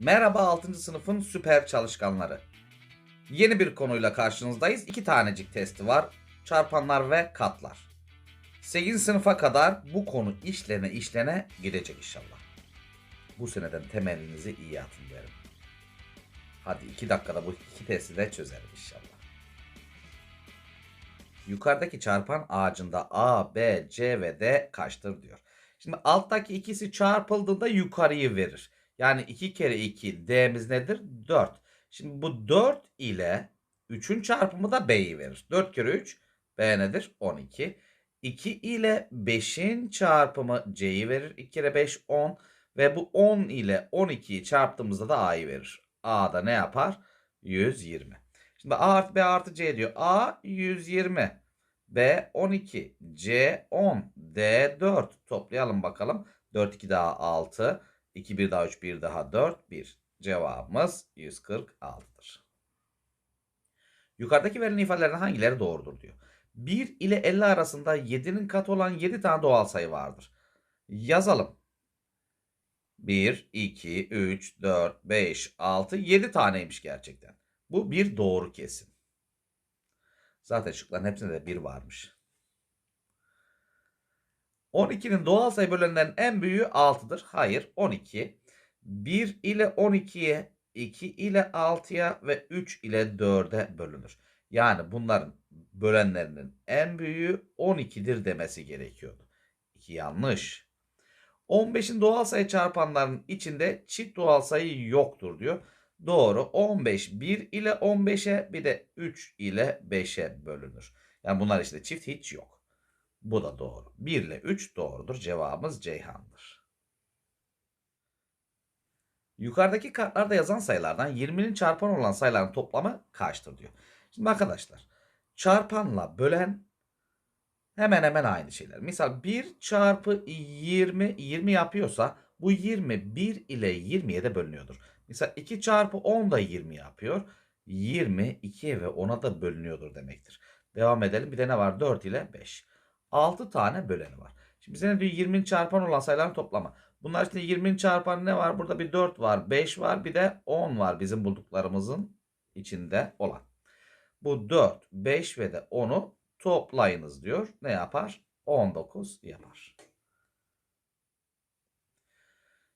Merhaba 6. sınıfın süper çalışkanları. Yeni bir konuyla karşınızdayız. İki tanecik testi var. Çarpanlar ve katlar. 8. sınıfa kadar bu konu işlene işlene gidecek inşallah. Bu seneden temelinizi iyi atın derim. Hadi 2 dakikada bu iki testi de çözelim inşallah. Yukarıdaki çarpan ağacında A, B, C ve D kaçtır diyor. Şimdi alttaki ikisi çarpıldığında yukarıyı verir. Yani 2 kere 2 D'miz nedir? 4. Şimdi bu 4 ile 3'ün çarpımı da B'yi verir. 4 kere 3 B nedir? 12. 2 ile 5'in çarpımı C'yi verir. 2 kere 5 10 ve bu 10 ile 12'yi çarptığımızda da A'yı verir. A da ne yapar? 120. Şimdi A artı B artı C diyor. A 120. B 12. C 10. D 4. Toplayalım bakalım. 4 2 daha 6. 2 1 daha 3 1 daha 4 1. Cevabımız 146'dır. Yukarıdaki verilen ifadelerden hangileri doğrudur diyor. 1 ile 50 arasında 7'nin katı olan 7 tane doğal sayı vardır. Yazalım. 1, 2, 3, 4, 5, 6, 7 taneymiş gerçekten. Bu bir doğru kesim. Zaten şıkların hepsinde de 1 varmış. 12'nin doğal sayı bölenlerin en büyüğü 6'dır. Hayır 12. 1 ile 12'ye, 2 ile 6'ya ve 3 ile 4'e bölünür. Yani bunların bölenlerinin en büyüğü 12'dir demesi gerekiyordu. 2 yanlış. 15'in doğal sayı çarpanlarının içinde çift doğal sayı yoktur diyor. Doğru. 15 1 ile 15'e bir de 3 ile 5'e bölünür. Yani bunlar işte çift hiç yok. Bu da doğru. 1 ile 3 doğrudur. Cevabımız Ceyhan'dır. Yukarıdaki kartlarda yazan sayılardan 20'nin çarpan olan sayıların toplamı kaçtır diyor. Şimdi arkadaşlar çarpanla bölen hemen hemen aynı şeyler. Misal 1 çarpı 20 20 yapıyorsa bu 20 1 ile 20'ye de bölünüyordur. Misal 2 çarpı 10 da 20 yapıyor. 20 2'ye ve 10'a da bölünüyordur demektir. Devam edelim. Bir de ne var? 4 ile 5. 6 tane böleni var. Şimdi bize diyor? 20'nin çarpan olan sayıların toplamı. Bunlar işte 20'nin çarpanı ne var? Burada bir 4 var, 5 var, bir de 10 var bizim bulduklarımızın içinde olan. Bu 4, 5 ve de 10'u toplayınız diyor. Ne yapar? 19 yapar.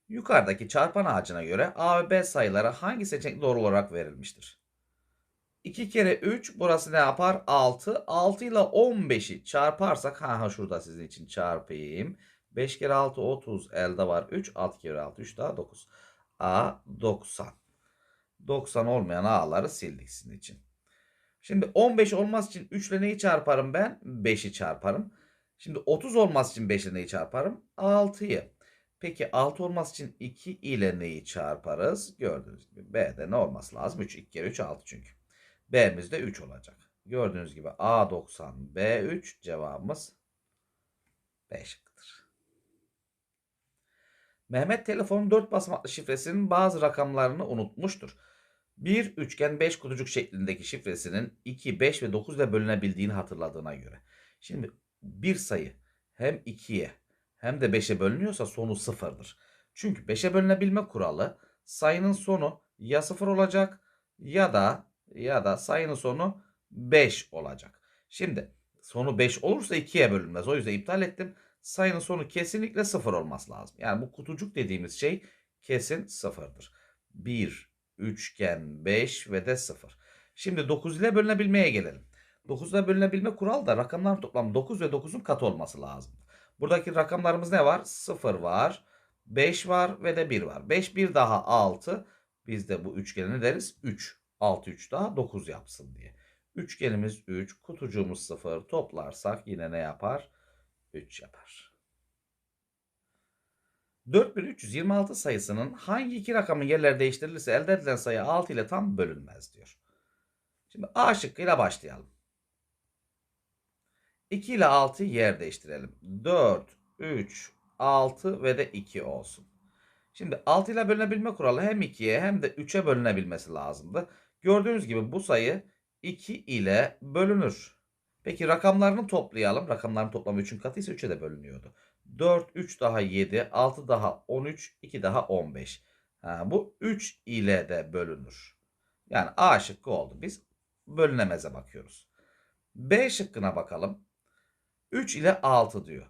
Yukarıdaki çarpan ağacına göre A ve B sayıları hangi seçenek doğru olarak verilmiştir? 2 kere 3 burası ne yapar? 6. 6 ile 15'i çarparsak ha, ha şurada sizin için çarpayım. 5 kere 6 30 elde var 3. 6 kere 6 3 daha 9. A 90. 90 olmayan A'ları sildik sizin için. Şimdi 15 olması için 3 ile neyi çarparım ben? 5'i çarparım. Şimdi 30 olması için 5 ile neyi çarparım? 6'yı. Peki 6 olması için 2 ile neyi çarparız? Gördüğünüz gibi B'de ne olması lazım? 3. 2 kere 3 6 çünkü. B'miz de 3 olacak. Gördüğünüz gibi A90 B3 cevabımız B. Mehmet telefonun 4 basamaklı şifresinin bazı rakamlarını unutmuştur. Bir üçgen 5 kutucuk şeklindeki şifresinin 2, 5 ve 9 ile bölünebildiğini hatırladığına göre. Şimdi bir sayı hem 2'ye hem de 5'e bölünüyorsa sonu sıfırdır. Çünkü 5'e bölünebilme kuralı sayının sonu ya 0 olacak ya da ya da sayının sonu 5 olacak. Şimdi sonu 5 olursa 2'ye bölünmez. O yüzden iptal ettim. Sayının sonu kesinlikle 0 olması lazım. Yani bu kutucuk dediğimiz şey kesin 0'dır. 1, üçgen 5 ve de 0. Şimdi 9 ile bölünebilmeye gelelim. 9 ile bölünebilme kuralı da rakamların toplamı 9 ve 9'un katı olması lazım. Buradaki rakamlarımız ne var? 0 var, 5 var ve de 1 var. 5 1 daha 6. Biz de bu üçgeni deriz? 3. 6 3 daha 9 yapsın diye. Üçgenimiz 3, kutucuğumuz 0. Toplarsak yine ne yapar? 3 yapar. 4326 sayısının hangi iki rakamın yerleri değiştirilirse elde edilen sayı 6 ile tam bölünmez diyor. Şimdi A şıkkıyla başlayalım. 2 ile 6'yı yer değiştirelim. 4, 3, 6 ve de 2 olsun. Şimdi 6 ile bölünebilme kuralı hem 2'ye hem de 3'e bölünebilmesi lazımdı. Gördüğünüz gibi bu sayı 2 ile bölünür. Peki rakamlarını toplayalım. Rakamların toplamı 3'ün katı ise 3'e de bölünüyordu. 4, 3 daha 7, 6 daha 13, 2 daha 15. Ha, bu 3 ile de bölünür. Yani A şıkkı oldu. Biz bölünemeze bakıyoruz. B şıkkına bakalım. 3 ile 6 diyor.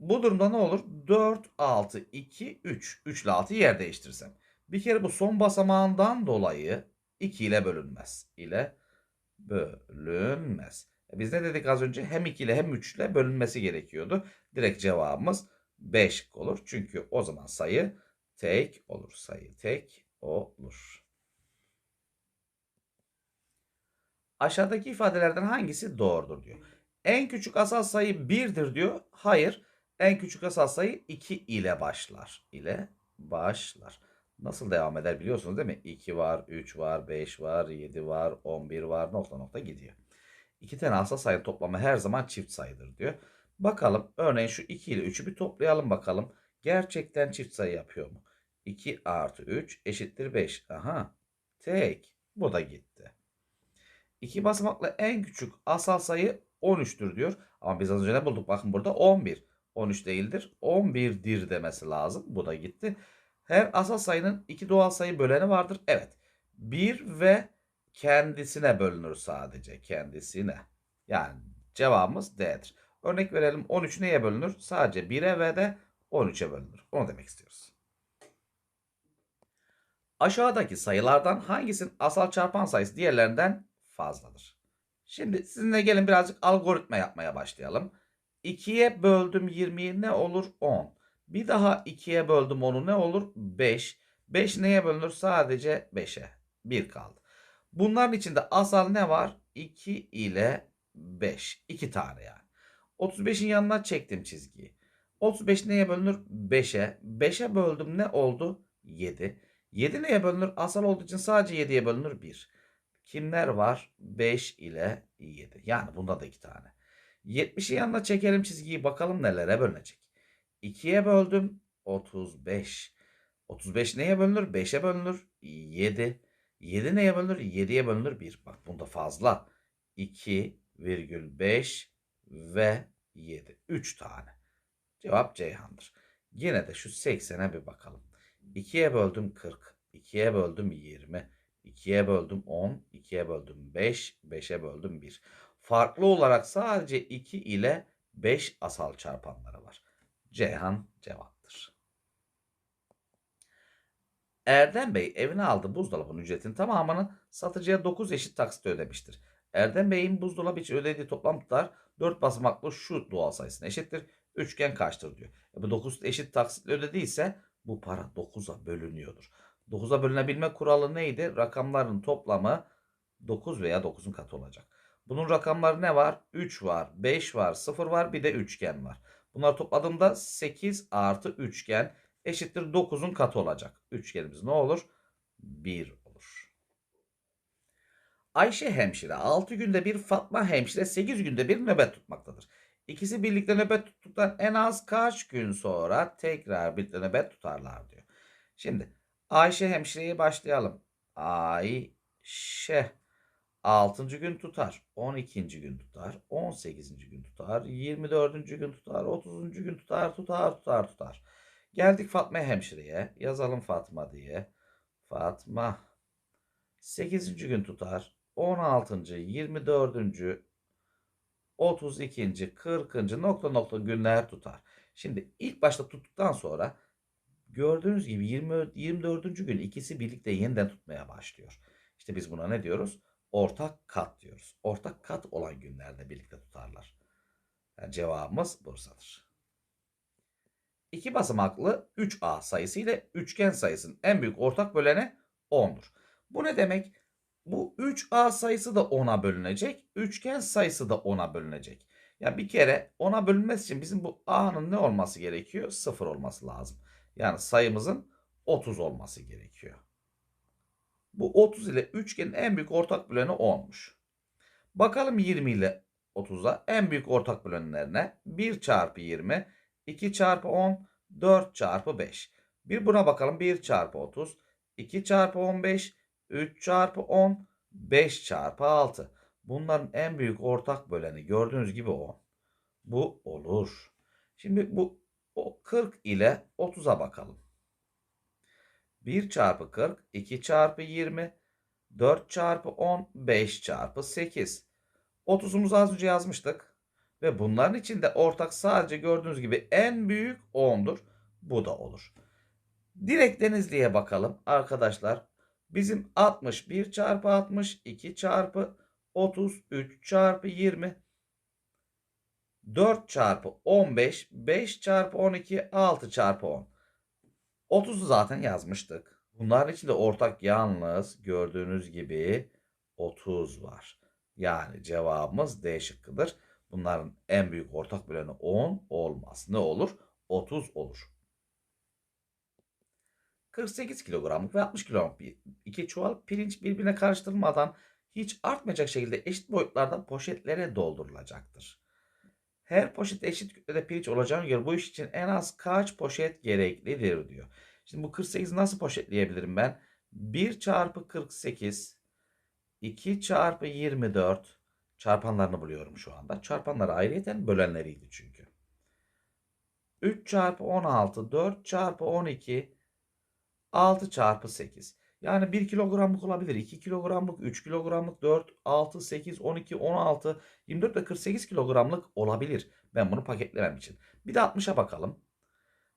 Bu durumda ne olur? 4, 6, 2, 3. 3 ile 6 yer değiştirsem. Bir kere bu son basamağından dolayı 2 ile bölünmez. ile bölünmez. E Biz ne dedik az önce? Hem 2 ile hem 3 ile bölünmesi gerekiyordu. Direkt cevabımız 5 olur. Çünkü o zaman sayı tek olur. Sayı tek olur. Aşağıdaki ifadelerden hangisi doğrudur diyor. En küçük asal sayı 1'dir diyor. Hayır. En küçük asal sayı 2 ile başlar. ile başlar. Nasıl devam eder biliyorsunuz değil mi? 2 var, 3 var, 5 var, 7 var, 11 var nokta nokta gidiyor. İki tane asal sayı toplamı her zaman çift sayıdır diyor. Bakalım örneğin şu 2 ile 3'ü bir toplayalım bakalım. Gerçekten çift sayı yapıyor mu? 2 artı 3 eşittir 5. Aha tek. Bu da gitti. İki basamaklı en küçük asal sayı 13'tür diyor. Ama biz az önce ne bulduk? Bakın burada 11. 13 değildir. 11'dir demesi lazım. Bu da gitti. Her asal sayının iki doğal sayı böleni vardır. Evet. 1 ve kendisine bölünür sadece. Kendisine. Yani cevabımız D'dir. Örnek verelim 13 neye bölünür? Sadece 1'e ve de 13'e bölünür. Onu demek istiyoruz. Aşağıdaki sayılardan hangisinin asal çarpan sayısı diğerlerinden fazladır? Şimdi sizinle gelin birazcık algoritma yapmaya başlayalım. 2'ye böldüm 20'yi ne olur? 10. Bir daha 2'ye böldüm onu ne olur? 5. 5 neye bölünür? Sadece 5'e. 1 kaldı. Bunların içinde asal ne var? 2 ile 5. 2 tane yani. 35'in yanına çektim çizgiyi. 35 neye bölünür? 5'e. 5'e böldüm ne oldu? 7. 7 neye bölünür? Asal olduğu için sadece 7'ye bölünür 1. Kimler var? 5 ile 7. Yani bunda da 2 tane. 70'in yanına çekelim çizgiyi bakalım nelere bölünecek. 2'ye böldüm 35. 35 neye bölünür? 5'e bölünür 7. 7 neye bölünür? 7'ye bölünür 1. Bak bunda fazla. 2,5 ve 7. 3 tane. Cevap Ceyhan'dır. Yine de şu 80'e bir bakalım. 2'ye böldüm 40. 2'ye böldüm 20. 2'ye böldüm 10. 2'ye böldüm 5. 5'e böldüm 1. Farklı olarak sadece 2 ile 5 asal çarpanları var. Ceyhan cevaptır. Erdem Bey evine aldığı buzdolabının ücretinin tamamını satıcıya 9 eşit taksitle ödemiştir. Erdem Bey'in buzdolabı için ödediği toplam tutar 4 basamaklı şu doğal sayısına eşittir. Üçgen kaçtır diyor. E bu 9 eşit taksitle ödediyse bu para 9'a bölünüyordur. 9'a bölünebilme kuralı neydi? Rakamların toplamı 9 veya 9'un katı olacak. Bunun rakamları ne var? 3 var, 5 var, 0 var, bir de üçgen var. Bunları topladığımda 8 artı üçgen eşittir 9'un katı olacak. Üçgenimiz ne olur? 1 olur. Ayşe hemşire 6 günde bir, Fatma hemşire 8 günde bir nöbet tutmaktadır. İkisi birlikte nöbet tuttuktan en az kaç gün sonra tekrar birlikte nöbet tutarlar diyor. Şimdi Ayşe hemşireye başlayalım. Ayşe 6. gün tutar, 12. gün tutar, 18. gün tutar, 24. gün tutar, 30. gün tutar, tutar, tutar, tutar. Geldik Fatma hemşireye. Yazalım Fatma diye. Fatma 8. gün tutar, 16. 24. 32. 40. nokta nokta günler tutar. Şimdi ilk başta tuttuktan sonra gördüğünüz gibi 20, 24. gün ikisi birlikte yeniden tutmaya başlıyor. İşte biz buna ne diyoruz? Ortak kat diyoruz. Ortak kat olan günlerde birlikte tutarlar. Yani cevabımız Bursa'dır. İki basamaklı 3A sayısı ile üçgen sayısının en büyük ortak böleni 10'dur. Bu ne demek? Bu 3A sayısı da 10'a bölünecek. Üçgen sayısı da 10'a bölünecek. Ya bir kere 10'a bölünmesi için bizim bu A'nın ne olması gerekiyor? 0 olması lazım. Yani sayımızın 30 olması gerekiyor. Bu 30 ile üçgenin en büyük ortak böleni 10'muş. Bakalım 20 ile 30'a en büyük ortak bölenlerine 1 çarpı 20, 2 çarpı 10, 4 çarpı 5. Bir buna bakalım 1 çarpı 30, 2 çarpı 15, 3 çarpı 10, 5 çarpı 6. Bunların en büyük ortak böleni gördüğünüz gibi 10. Bu olur. Şimdi bu 40 ile 30'a bakalım. 1 çarpı 40, 2 çarpı 20, 4 çarpı 10, 5 çarpı 8. 30'umuzu az önce yazmıştık. Ve bunların içinde ortak sadece gördüğünüz gibi en büyük 10'dur. Bu da olur. Direkt Denizli'ye bakalım arkadaşlar. Bizim 61 çarpı 60, 2 çarpı 30, 3 çarpı 20, 4 çarpı 15, 5 çarpı 12, 6 çarpı 10. 30'u zaten yazmıştık. Bunların içinde ortak yalnız gördüğünüz gibi 30 var. Yani cevabımız D şıkkıdır. Bunların en büyük ortak böleni 10 olmaz. Ne olur? 30 olur. 48 kilogramlık ve 60 kilogramlık iki çuval pirinç birbirine karıştırılmadan hiç artmayacak şekilde eşit boyutlarda poşetlere doldurulacaktır. Her poşet eşit kütlede pirinç olacağına göre bu iş için en az kaç poşet gereklidir diyor. Şimdi bu 48 nasıl poşetleyebilirim ben? 1 çarpı 48 2 çarpı 24 çarpanlarını buluyorum şu anda. Çarpanları ayrıyeten bölenleriydi çünkü. 3 çarpı 16 4 çarpı 12 6 çarpı 8. Yani 1 kilogramlık olabilir. 2 kilogramlık, 3 kilogramlık, 4, 6, 8, 12, 16, 24 ve 48 kilogramlık olabilir. Ben bunu paketlemem için. Bir de 60'a bakalım.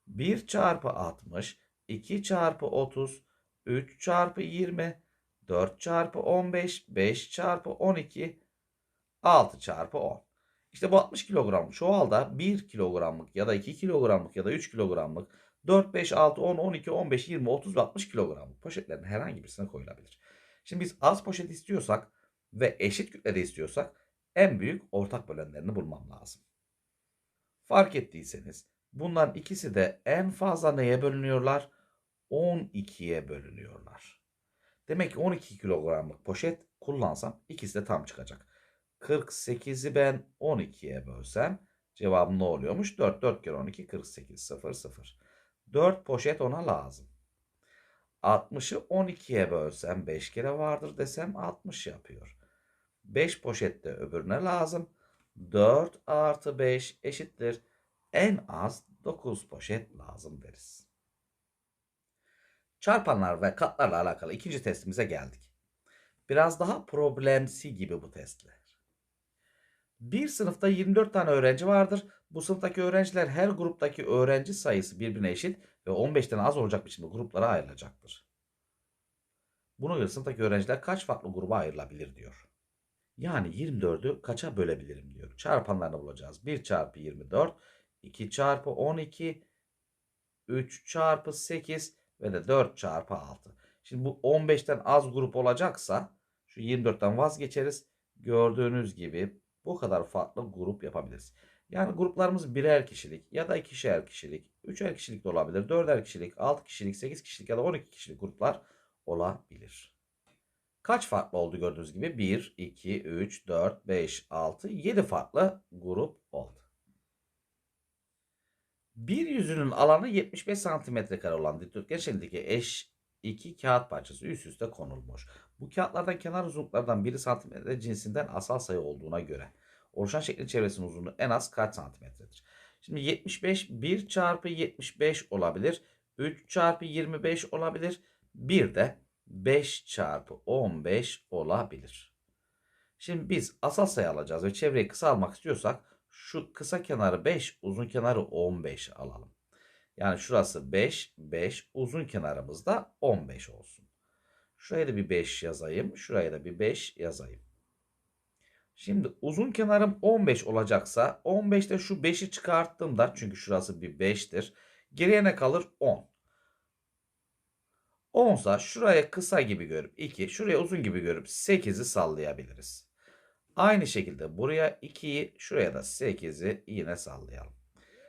1 çarpı 60, 2 çarpı 30, 3 çarpı 20, 4 çarpı 15, 5 çarpı 12, 6 çarpı 10. İşte bu 60 kilogram çuvalda 1 kilogramlık ya da 2 kilogramlık ya da 3 kilogramlık 4, 5, 6, 10, 12, 15, 20, 30 ve 60 kilogramlık poşetlerin herhangi birisine koyulabilir. Şimdi biz az poşet istiyorsak ve eşit kütlede istiyorsak en büyük ortak bölenlerini bulmam lazım. Fark ettiyseniz bunların ikisi de en fazla neye bölünüyorlar? 12'ye bölünüyorlar. Demek ki 12 kilogramlık poşet kullansam ikisi de tam çıkacak. 48'i ben 12'ye bölsem cevabım ne oluyormuş? 4, 4 kere 12, 48, 0, 0. 4 poşet ona lazım. 60'ı 12'ye bölsem 5 kere vardır desem 60 yapıyor. 5 poşet de öbürüne lazım. 4 artı 5 eşittir. En az 9 poşet lazım deriz. Çarpanlar ve katlarla alakalı ikinci testimize geldik. Biraz daha problemsi gibi bu testler. Bir sınıfta 24 tane öğrenci vardır. Bu sınıftaki öğrenciler her gruptaki öğrenci sayısı birbirine eşit ve 15'ten az olacak biçimde gruplara ayrılacaktır. Buna göre sınıftaki öğrenciler kaç farklı gruba ayrılabilir diyor. Yani 24'ü kaça bölebilirim diyor. Çarpanlarını bulacağız. 1 çarpı 24, 2 çarpı 12, 3 çarpı 8 ve de 4 çarpı 6. Şimdi bu 15'ten az grup olacaksa şu 24'ten vazgeçeriz. Gördüğünüz gibi bu kadar farklı grup yapabiliriz. Yani gruplarımız birer kişilik ya da ikişer kişilik, üçer kişilik de olabilir, dörder kişilik, altı kişilik, sekiz kişilik ya da on iki kişilik gruplar olabilir. Kaç farklı oldu gördüğünüz gibi? 1, 2, 3, 4, 5, 6, 7 farklı grup oldu. Bir yüzünün alanı 75 santimetre kare olan dikdörtgen şeklindeki eş iki kağıt parçası üst üste konulmuş. Bu kağıtlardan kenar uzunluklardan biri santimetre cinsinden asal sayı olduğuna göre oluşan şeklin çevresinin uzunluğu en az kaç santimetredir? Şimdi 75 1 çarpı 75 olabilir. 3 çarpı 25 olabilir. Bir de 5 çarpı 15 olabilir. Şimdi biz asal sayı alacağız ve çevreyi kısa almak istiyorsak şu kısa kenarı 5, uzun kenarı 15 alalım. Yani şurası 5, 5, uzun kenarımız da 15 olsun. Şuraya da bir 5 yazayım. Şuraya da bir 5 yazayım. Şimdi uzun kenarım 15 olacaksa 15'te şu 5'i çıkarttığımda çünkü şurası bir 5'tir. Geriye ne kalır? 10. 10 sa şuraya kısa gibi görüp 2, şuraya uzun gibi görüp 8'i sallayabiliriz. Aynı şekilde buraya 2'yi, şuraya da 8'i yine sallayalım.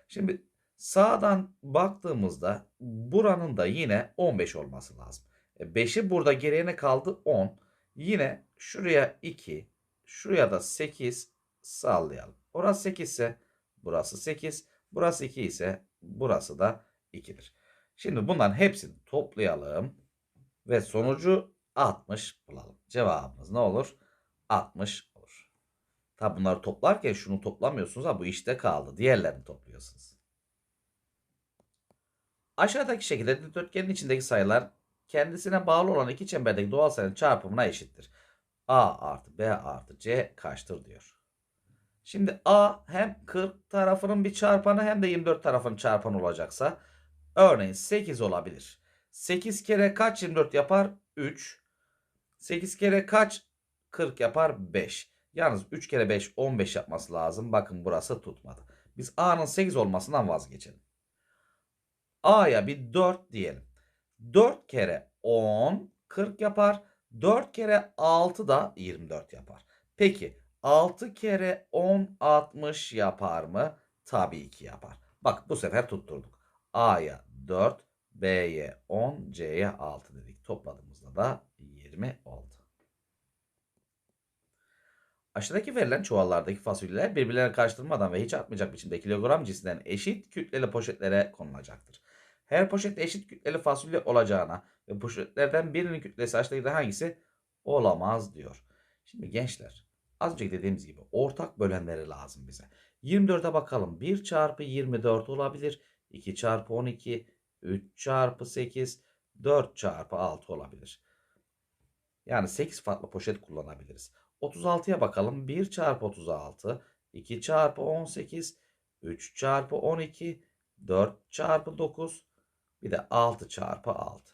Şimdi sağdan baktığımızda buranın da yine 15 olması lazım. 5'i burada geriye ne kaldı? 10. Yine şuraya 2, şuraya da 8 sallayalım. Orası 8 ise burası 8, burası 2 ise burası da 2'dir. Şimdi bunların hepsini toplayalım ve sonucu 60 bulalım. Cevabımız ne olur? 60 olur. Tabi bunları toplarken şunu toplamıyorsunuz ha bu işte kaldı. Diğerlerini topluyorsunuz. Aşağıdaki şekilde dikdörtgenin içindeki sayılar kendisine bağlı olan iki çemberdeki doğal sayının çarpımına eşittir. A artı B artı C kaçtır diyor. Şimdi A hem 40 tarafının bir çarpanı hem de 24 tarafının çarpanı olacaksa örneğin 8 olabilir. 8 kere kaç 24 yapar? 3. 8 kere kaç 40 yapar? 5. Yalnız 3 kere 5 15 yapması lazım. Bakın burası tutmadı. Biz A'nın 8 olmasından vazgeçelim. A'ya bir 4 diyelim. 4 kere 10 40 yapar. 4 kere 6 da 24 yapar. Peki 6 kere 10 60 yapar mı? Tabii ki yapar. Bak bu sefer tutturduk. A'ya 4, B'ye 10, C'ye 6 dedik. Topladığımızda da 20 oldu. Aşağıdaki verilen çuvallardaki fasulyeler birbirlerine karıştırmadan ve hiç atmayacak biçimde kilogram cinsinden eşit kütleli poşetlere konulacaktır. Her poşette eşit kütleli fasulye olacağına ve poşetlerden birinin kütlesi aşağıdaki hangisi olamaz diyor. Şimdi gençler az önce dediğimiz gibi ortak bölenleri lazım bize. 24'e bakalım. 1 çarpı 24 olabilir. 2 çarpı 12, 3 çarpı 8, 4 çarpı 6 olabilir. Yani 8 farklı poşet kullanabiliriz. 36'ya bakalım. 1 çarpı 36, 2 çarpı 18, 3 çarpı 12, 4 çarpı 9, bir de 6 çarpı 6.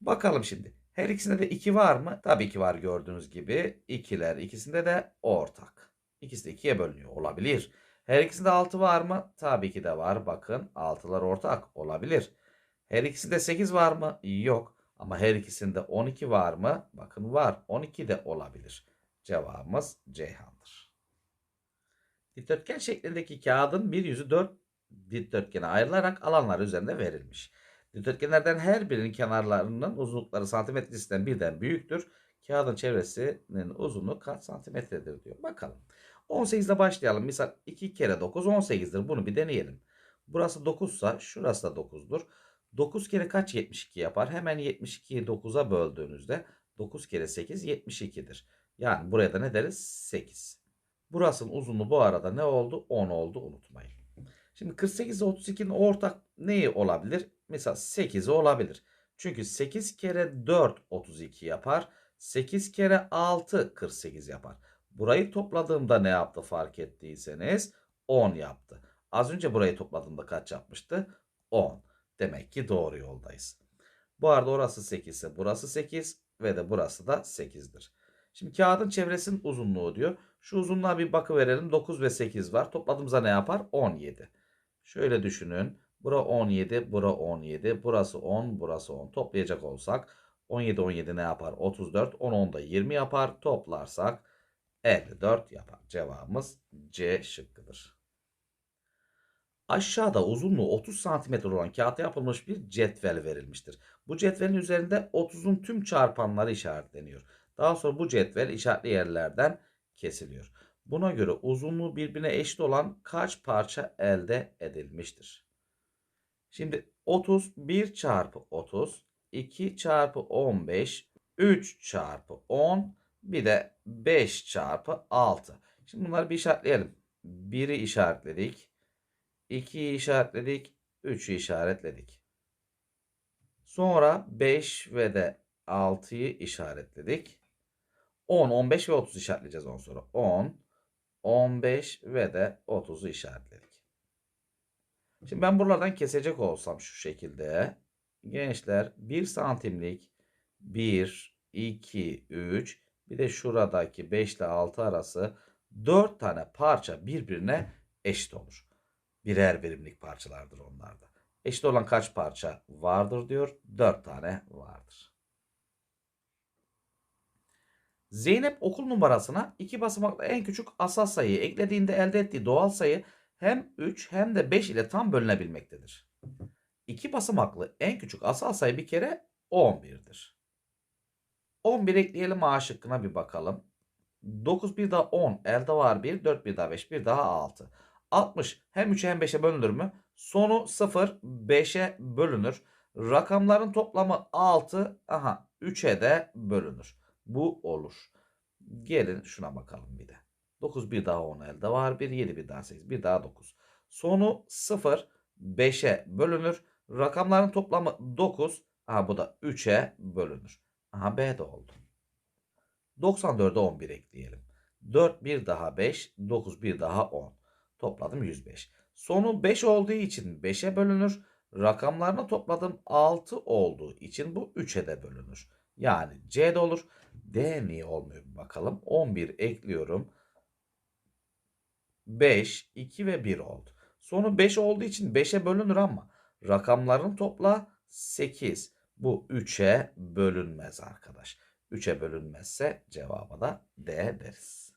Bakalım şimdi. Her ikisinde de 2 var mı? Tabii ki var gördüğünüz gibi. 2'ler ikisinde de ortak. İkisi de 2'ye bölünüyor. Olabilir. Her ikisinde 6 var mı? Tabii ki de var. Bakın 6'lar ortak. Olabilir. Her ikisinde 8 var mı? Yok. Ama her ikisinde 12 var mı? Bakın var. 12 de olabilir. Cevabımız Ceyhan'dır. Dikdörtgen şeklindeki kağıdın bir yüzü 4 dikdörtgene ayrılarak alanlar üzerinde verilmiş. Dikdörtgenlerden her birinin kenarlarının uzunlukları santimetresinden birden büyüktür. Kağıdın çevresinin uzunluğu kaç santimetredir diyor. Bakalım. 18 ile başlayalım. Misal 2 kere 9 18'dir. Bunu bir deneyelim. Burası 9 ise şurası da 9'dur. 9 kere kaç 72 yapar? Hemen 72'yi 9'a böldüğünüzde 9 kere 8 72'dir. Yani buraya da ne deriz? 8. Burasının uzunluğu bu arada ne oldu? 10 oldu unutmayın. Şimdi 48 ile 32'nin ortak neyi olabilir? Mesela 8'i olabilir. Çünkü 8 kere 4 32 yapar. 8 kere 6 48 yapar. Burayı topladığımda ne yaptı fark ettiyseniz 10 yaptı. Az önce burayı topladığımda kaç yapmıştı? 10. Demek ki doğru yoldayız. Bu arada orası 8 ise burası 8 ve de burası da 8'dir. Şimdi kağıdın çevresinin uzunluğu diyor. Şu uzunluğa bir bakı verelim. 9 ve 8 var. Topladığımızda ne yapar? 17. Şöyle düşünün. Bura 17, bura 17, burası 10, burası 10. Toplayacak olsak 17 17 ne yapar? 34, 10 10 da 20 yapar. Toplarsak 54 yapar. Cevabımız C şıkkıdır. Aşağıda uzunluğu 30 cm olan kağıta yapılmış bir cetvel verilmiştir. Bu cetvelin üzerinde 30'un tüm çarpanları işaretleniyor. Daha sonra bu cetvel işaretli yerlerden kesiliyor. Buna göre uzunluğu birbirine eşit olan kaç parça elde edilmiştir? Şimdi 30 1 çarpı 30 2 çarpı 15 3 çarpı 10 bir de 5 çarpı 6. Şimdi bunları bir işaretleyelim. 1'i işaretledik. 2'yi işaretledik. 3'ü işaretledik. Sonra 5 ve de 6'yı işaretledik. 10, 15 ve 30 işaretleyeceğiz ondan sonra. 10, 15 ve de 30'u işaretledik. Şimdi ben buralardan kesecek olsam şu şekilde. Gençler 1 santimlik 1, 2, 3 bir de şuradaki 5 ile 6 arası 4 tane parça birbirine eşit olur. Birer birimlik parçalardır onlarda. Eşit olan kaç parça vardır diyor. 4 tane vardır. Zeynep okul numarasına iki basamaklı en küçük asal sayıyı eklediğinde elde ettiği doğal sayı hem 3 hem de 5 ile tam bölünebilmektedir. İki basamaklı en küçük asal sayı bir kere 11'dir. 11 ekleyelim A şıkkına bir bakalım. 9 bir daha 10 elde var 1 4 bir daha 5 bir daha 6. 60 hem 3'e hem 5'e bölünür mü? Sonu 0 5'e bölünür. Rakamların toplamı 6 aha 3'e de bölünür. Bu olur. Gelin şuna bakalım bir de. 9 bir daha 10 elde var. 1 7 bir daha 8 bir daha 9. Sonu 0 5'e bölünür. Rakamların toplamı 9 Aha bu da 3'e bölünür. Aha B de oldu. 94'e 11 ekleyelim. 4 bir daha 5, 9 bir daha 10. Topladım 105. Sonu 5 olduğu için 5'e bölünür. Rakamlarını topladım 6 olduğu için bu 3'e de bölünür. Yani C'de olur. D niye olmuyor bir bakalım. 11 ekliyorum. 5, 2 ve 1 oldu. Sonu 5 olduğu için 5'e bölünür ama rakamların topla 8. Bu 3'e bölünmez arkadaş. 3'e bölünmezse cevaba da D deriz.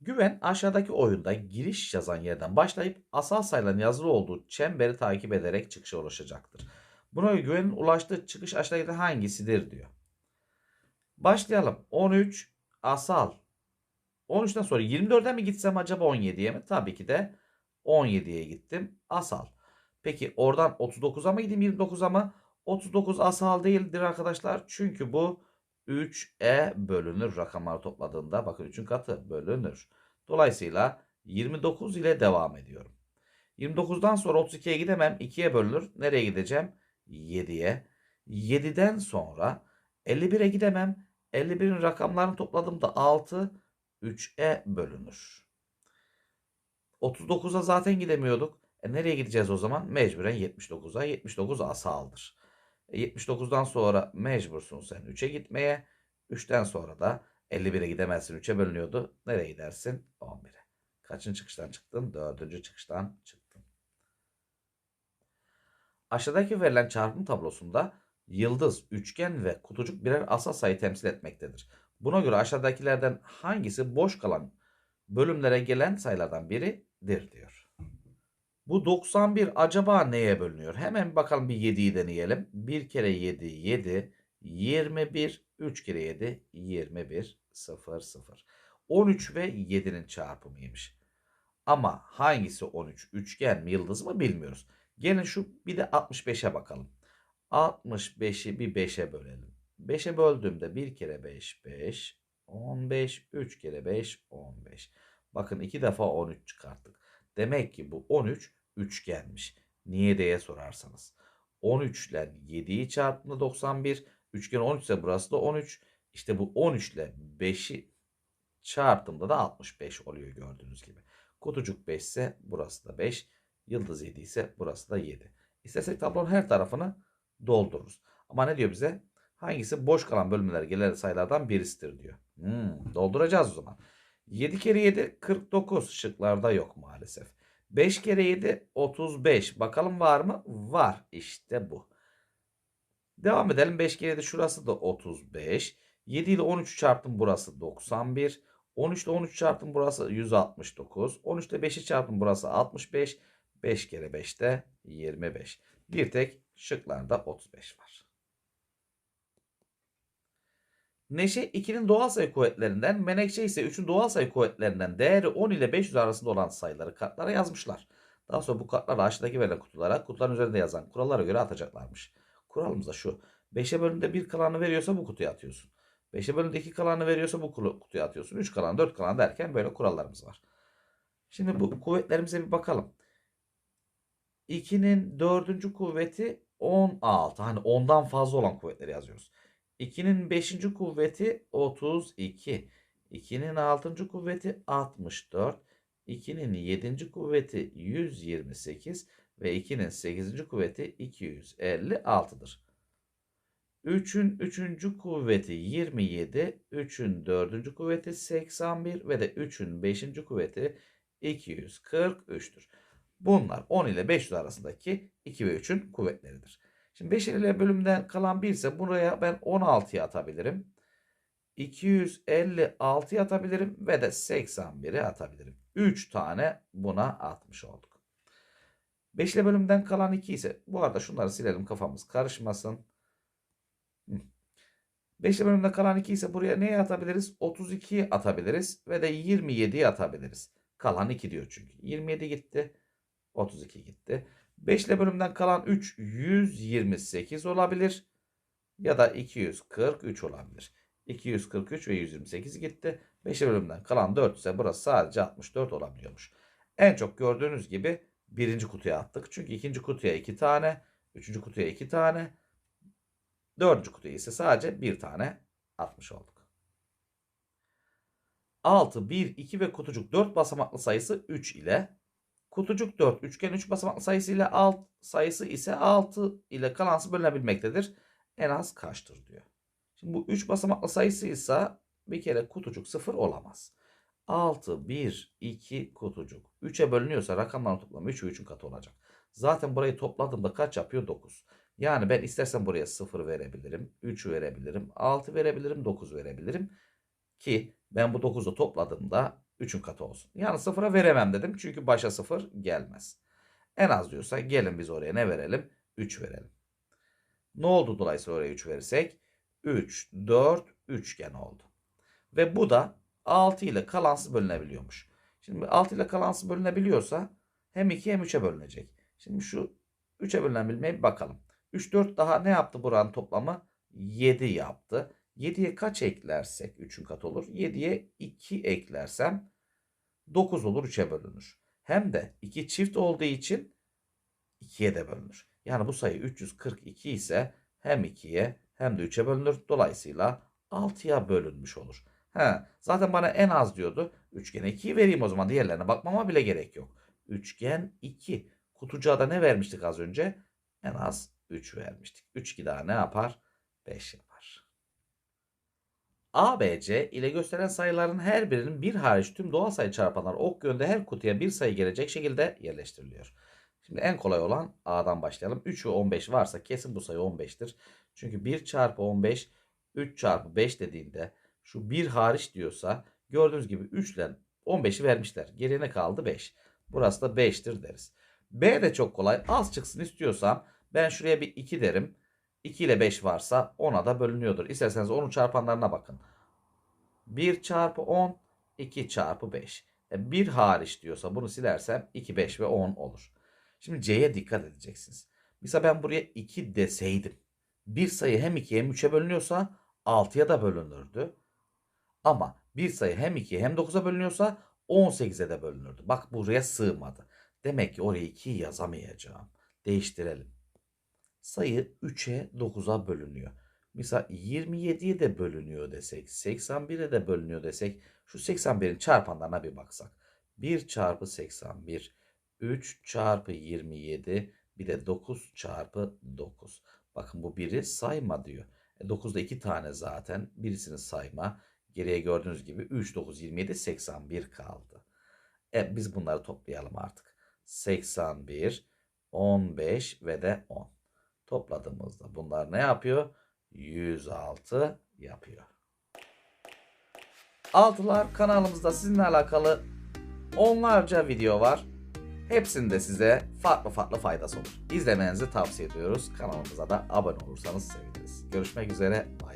Güven aşağıdaki oyunda giriş yazan yerden başlayıp asal sayıların yazılı olduğu çemberi takip ederek çıkışa ulaşacaktır. Buna güvenin ulaştığı çıkış aşağıdaki hangisidir diyor. Başlayalım. 13 asal. 13'ten sonra 24'e mi gitsem acaba 17'ye mi? Tabii ki de 17'ye gittim. Asal. Peki oradan 39'a mı gideyim 29'a mı? 39 asal değildir arkadaşlar. Çünkü bu 3'e bölünür rakamları topladığında. Bakın 3'ün katı bölünür. Dolayısıyla 29 ile devam ediyorum. 29'dan sonra 32'ye gidemem. 2'ye bölünür. Nereye gideceğim? 7'ye. 7'den sonra 51'e gidemem. 51'in rakamlarını topladığımda 6 3'e bölünür. 39'a zaten gidemiyorduk. E nereye gideceğiz o zaman? Mecburen 79'a. 79 asaldır. E 79'dan sonra mecbursun sen 3'e gitmeye. 3'ten sonra da 51'e gidemezsin. 3'e bölünüyordu. Nereye gidersin? 11'e. Kaçıncı çıkıştan çıktın? Dördüncü çıkıştan çıktın. Aşağıdaki verilen çarpım tablosunda yıldız, üçgen ve kutucuk birer asal sayı temsil etmektedir. Buna göre aşağıdakilerden hangisi boş kalan bölümlere gelen sayılardan biridir diyor. Bu 91 acaba neye bölünüyor? Hemen bakalım bir 7'yi deneyelim. 1 kere 7 7 21 3 kere 7 21 0 0. 13 ve 7'nin çarpımıymış. Ama hangisi 13? Üçgen mi yıldız mı bilmiyoruz. Gelin şu bir de 65'e bakalım. 65'i bir 5'e bölelim. 5'e böldüğümde 1 kere 5 5 15 3 kere 5 15. Bakın 2 defa 13 çıkarttık. Demek ki bu 13 üçgenmiş. Niye diye sorarsanız. 13 ile 7'yi çarptığında 91. Üçgen 13 ise burası da 13. İşte bu 13 ile 5'i çarptığımda da 65 oluyor gördüğünüz gibi. Kutucuk 5 ise burası da 5. Yıldız 7 ise burası da 7. İstersek tablonun her tarafını doldururuz. Ama ne diyor bize? Hangisi boş kalan bölümler gelen sayılardan birisidir diyor. Hmm, dolduracağız o zaman. 7 kere 7 49 şıklarda yok maalesef. 5 kere 7 35. Bakalım var mı? Var. İşte bu. Devam edelim. 5 kere 7 şurası da 35. 7 ile 13 çarptım burası 91. 13 ile 13 çarptım burası 169. 13 ile 5'i çarptım burası 65. 5 kere 5 de 25. Bir tek şıklarda 35 var. Neşe 2'nin doğal sayı kuvvetlerinden, Menekşe ise 3'ün doğal sayı kuvvetlerinden değeri 10 ile 500 arasında olan sayıları kartlara yazmışlar. Daha sonra bu kartları aşağıdaki verilen kutulara, kutuların üzerinde yazan kurallara göre atacaklarmış. Kuralımız da şu. 5'e bölümde 1 kalanı veriyorsa bu kutuya atıyorsun. 5'e bölümde 2 kalanı veriyorsa bu kutuya atıyorsun. 3 kalan 4 kalan derken böyle kurallarımız var. Şimdi bu kuvvetlerimize bir bakalım. 2'nin 4. kuvveti 16. Hani 10'dan fazla olan kuvvetleri yazıyoruz. 2'nin 5. kuvveti 32. 2'nin 6. kuvveti 64. 2'nin 7. kuvveti 128 ve 2'nin 8. kuvveti 256'dır. 3'ün 3. kuvveti 27, 3'ün 4. kuvveti 81 ve de 3'ün 5. kuvveti 243'tür. Bunlar 10 ile 500 arasındaki 2 ve 3'ün kuvvetleridir. Şimdi 5 ile bölümden kalan 1 ise buraya ben 16'ya atabilirim. 256'ya atabilirim ve de 81'e atabilirim. 3 tane buna atmış olduk. 5 ile bölümden kalan 2 ise bu arada şunları silelim kafamız karışmasın. 5 ile bölümden kalan 2 ise buraya neye atabiliriz? 32'yi atabiliriz ve de 27'yi atabiliriz. Kalan 2 diyor çünkü. 27 gitti. 32 gitti. 5 ile bölümden kalan 3 128 olabilir. Ya da 243 olabilir. 243 ve 128 gitti. 5 bölümden kalan 4 ise burası sadece 64 olabiliyormuş. En çok gördüğünüz gibi birinci kutuya attık. Çünkü ikinci kutuya 2 tane, Üçüncü kutuya iki tane. Dördüncü kutuya ise sadece bir tane atmış olduk. 6, 1, 2 ve kutucuk 4 basamaklı sayısı 3 ile kutucuk 4, üçgen 3 basamaklı sayısı ile alt sayısı ise 6 ile kalansı bölünebilmektedir. En az kaçtır diyor. Şimdi bu 3 basamaklı sayısıysa bir kere kutucuk 0 olamaz. 6, 1, 2 kutucuk. 3'e bölünüyorsa rakamların toplamı 3 ve 3'ün katı olacak. Zaten burayı topladığımda kaç yapıyor? 9. Yani ben istersen buraya 0 verebilirim, 3 verebilirim, 6 verebilirim, 9 verebilirim. Ki ben bu 9'u topladığımda 3'ün katı olsun. Yani 0'a veremem dedim çünkü başa 0 gelmez. En az diyorsa gelin biz oraya ne verelim? 3 verelim. Ne oldu dolayısıyla oraya 3 verirsek? 3, 4, üçgen oldu. Ve bu da 6 ile kalansız bölünebiliyormuş. Şimdi 6 ile kalansız bölünebiliyorsa hem 2 hem 3'e bölünecek. Şimdi şu 3'e bölünebilmeye bir bakalım. 3, 4 daha ne yaptı buranın toplamı? 7 yaptı. 7'ye kaç eklersek 3'ün katı olur? 7'ye 2 eklersem 9 olur 3'e bölünür. Hem de 2 çift olduğu için 2'ye de bölünür. Yani bu sayı 342 ise hem 2'ye hem de 3'e bölünür. Dolayısıyla 6'ya bölünmüş olur. He, zaten bana en az diyordu. Üçgene 2'yi vereyim o zaman. Diğerlerine bakmama bile gerek yok. Üçgen 2. Kutucuğa da ne vermiştik az önce? En az 3 vermiştik. 3 2 daha ne yapar? 5 yapar. A, B, C ile gösteren sayıların her birinin bir hariç tüm doğal sayı çarpanları ok yönde her kutuya bir sayı gelecek şekilde yerleştiriliyor. Şimdi en kolay olan A'dan başlayalım. 3 ve 15 varsa kesin bu sayı 15'tir. Çünkü 1 çarpı 15 3 çarpı 5 dediğinde şu 1 hariç diyorsa gördüğünüz gibi 3 ile 15'i vermişler. Geriye kaldı? 5. Burası da 5'tir deriz. B de çok kolay. Az çıksın istiyorsam ben şuraya bir 2 derim. 2 ile 5 varsa 10'a da bölünüyordur. İsterseniz onun çarpanlarına bakın. 1 çarpı 10, 2 çarpı 5. 1 hariç diyorsa bunu silersem 2, 5 ve 10 olur. Şimdi C'ye dikkat edeceksiniz. Mesela ben buraya 2 deseydim. Bir sayı hem 2'ye hem 3'e bölünüyorsa 6'ya da bölünürdü. Ama bir sayı hem 2'ye hem 9'a bölünüyorsa 18'e de bölünürdü. Bak buraya sığmadı. Demek ki oraya 2'yi yazamayacağım. Değiştirelim. Sayı 3'e 9'a bölünüyor. Mesela 27'ye de bölünüyor desek, 81'e de bölünüyor desek, şu 81'in çarpanlarına bir baksak. 1 çarpı 81, 3 çarpı 27, bir de 9 çarpı 9. Bakın bu biri sayma diyor. E 9'da 2 tane zaten. Birisini sayma. Geriye gördüğünüz gibi 3, 9, 27, 81 kaldı. E biz bunları toplayalım artık. 81, 15 ve de 10. Topladığımızda bunlar ne yapıyor? 106 yapıyor. Altılar kanalımızda sizinle alakalı onlarca video var. Hepsinde size farklı farklı faydası olur. İzlemenizi tavsiye ediyoruz. Kanalımıza da abone olursanız seviniriz. Görüşmek üzere. Bay.